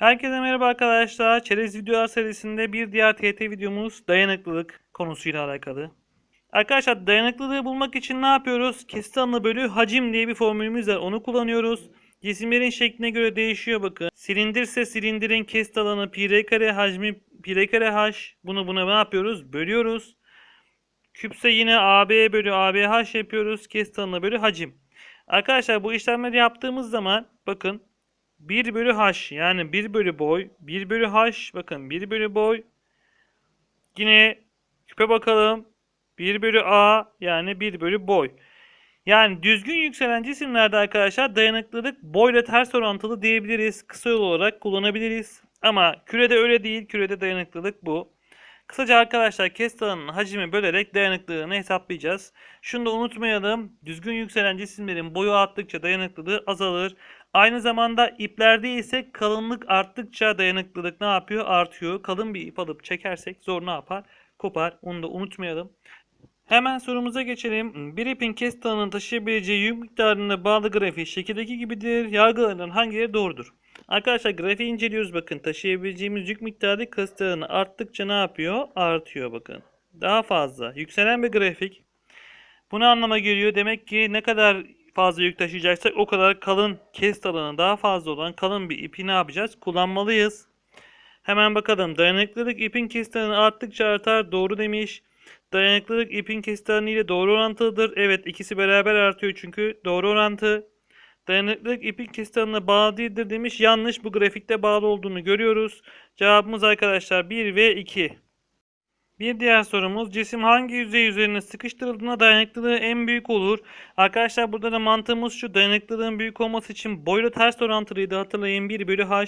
Herkese merhaba arkadaşlar. Çerez videolar serisinde bir diğer TT videomuz dayanıklılık konusuyla alakalı. Arkadaşlar dayanıklılığı bulmak için ne yapıyoruz? Kesit alanı bölü hacim diye bir formülümüz var. Onu kullanıyoruz. Cisimlerin şekline göre değişiyor bakın. Silindirse silindirin kesit alanı pi r kare hacmi pi r kare h. Bunu buna ne yapıyoruz? Bölüyoruz. Küpse yine AB bölü ABH yapıyoruz. Kesit alanı bölü hacim. Arkadaşlar bu işlemleri yaptığımız zaman bakın 1 bölü h yani 1 bölü boy 1 bölü h bakın 1 bölü boy yine küpe bakalım 1 bölü a yani 1 bölü boy. Yani düzgün yükselen cisimlerde arkadaşlar dayanıklılık boyla ters orantılı diyebiliriz. Kısa yol olarak kullanabiliriz. Ama kürede öyle değil. Kürede dayanıklılık bu. Kısaca arkadaşlar kesit alanının hacmi bölerek dayanıklılığını hesaplayacağız. Şunu da unutmayalım. Düzgün yükselen cisimlerin boyu arttıkça dayanıklılığı azalır. Aynı zamanda iplerde ise kalınlık arttıkça dayanıklılık ne yapıyor? Artıyor. Kalın bir ip alıp çekersek zor ne yapar? Kopar. Onu da unutmayalım. Hemen sorumuza geçelim. Bir ipin kesit alanını taşıyabileceği yük miktarına bağlı grafiği şekildeki gibidir. Yargılarından hangileri doğrudur? Arkadaşlar grafiği inceliyoruz bakın. Taşıyabileceğimiz yük miktarı alanı arttıkça ne yapıyor? Artıyor bakın. Daha fazla. Yükselen bir grafik. Bu ne anlama geliyor? Demek ki ne kadar fazla yük taşıyacaksak o kadar kalın kesit alanı daha fazla olan kalın bir ipi ne yapacağız? Kullanmalıyız. Hemen bakalım. Dayanıklılık ipin kesit alanı arttıkça artar. Doğru demiş. Dayanıklılık ipin kesit alanı ile doğru orantılıdır. Evet ikisi beraber artıyor çünkü doğru orantı. Dayanıklılık ipin kesit alanına bağlı değildir demiş. Yanlış bu grafikte bağlı olduğunu görüyoruz. Cevabımız arkadaşlar 1 ve 2. Bir diğer sorumuz cisim hangi yüzey üzerine sıkıştırıldığında dayanıklılığı en büyük olur? Arkadaşlar burada da mantığımız şu dayanıklılığın büyük olması için boyla ters orantılıydı hatırlayın 1 bölü h.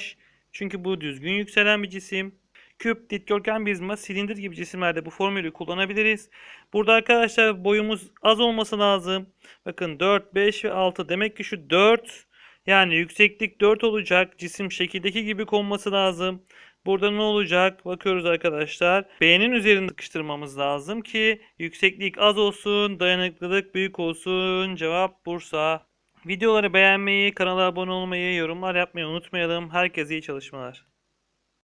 Çünkü bu düzgün yükselen bir cisim. Küp, dikdörtgen prizma, silindir gibi cisimlerde bu formülü kullanabiliriz. Burada arkadaşlar boyumuz az olması lazım. Bakın 4, 5 ve 6 demek ki şu 4 yani yükseklik 4 olacak. Cisim şekildeki gibi konması lazım. Burada ne olacak? Bakıyoruz arkadaşlar. B'nin üzerinde sıkıştırmamız lazım ki yükseklik az olsun, dayanıklılık büyük olsun. Cevap Bursa. Videoları beğenmeyi, kanala abone olmayı, yorumlar yapmayı unutmayalım. Herkese iyi çalışmalar.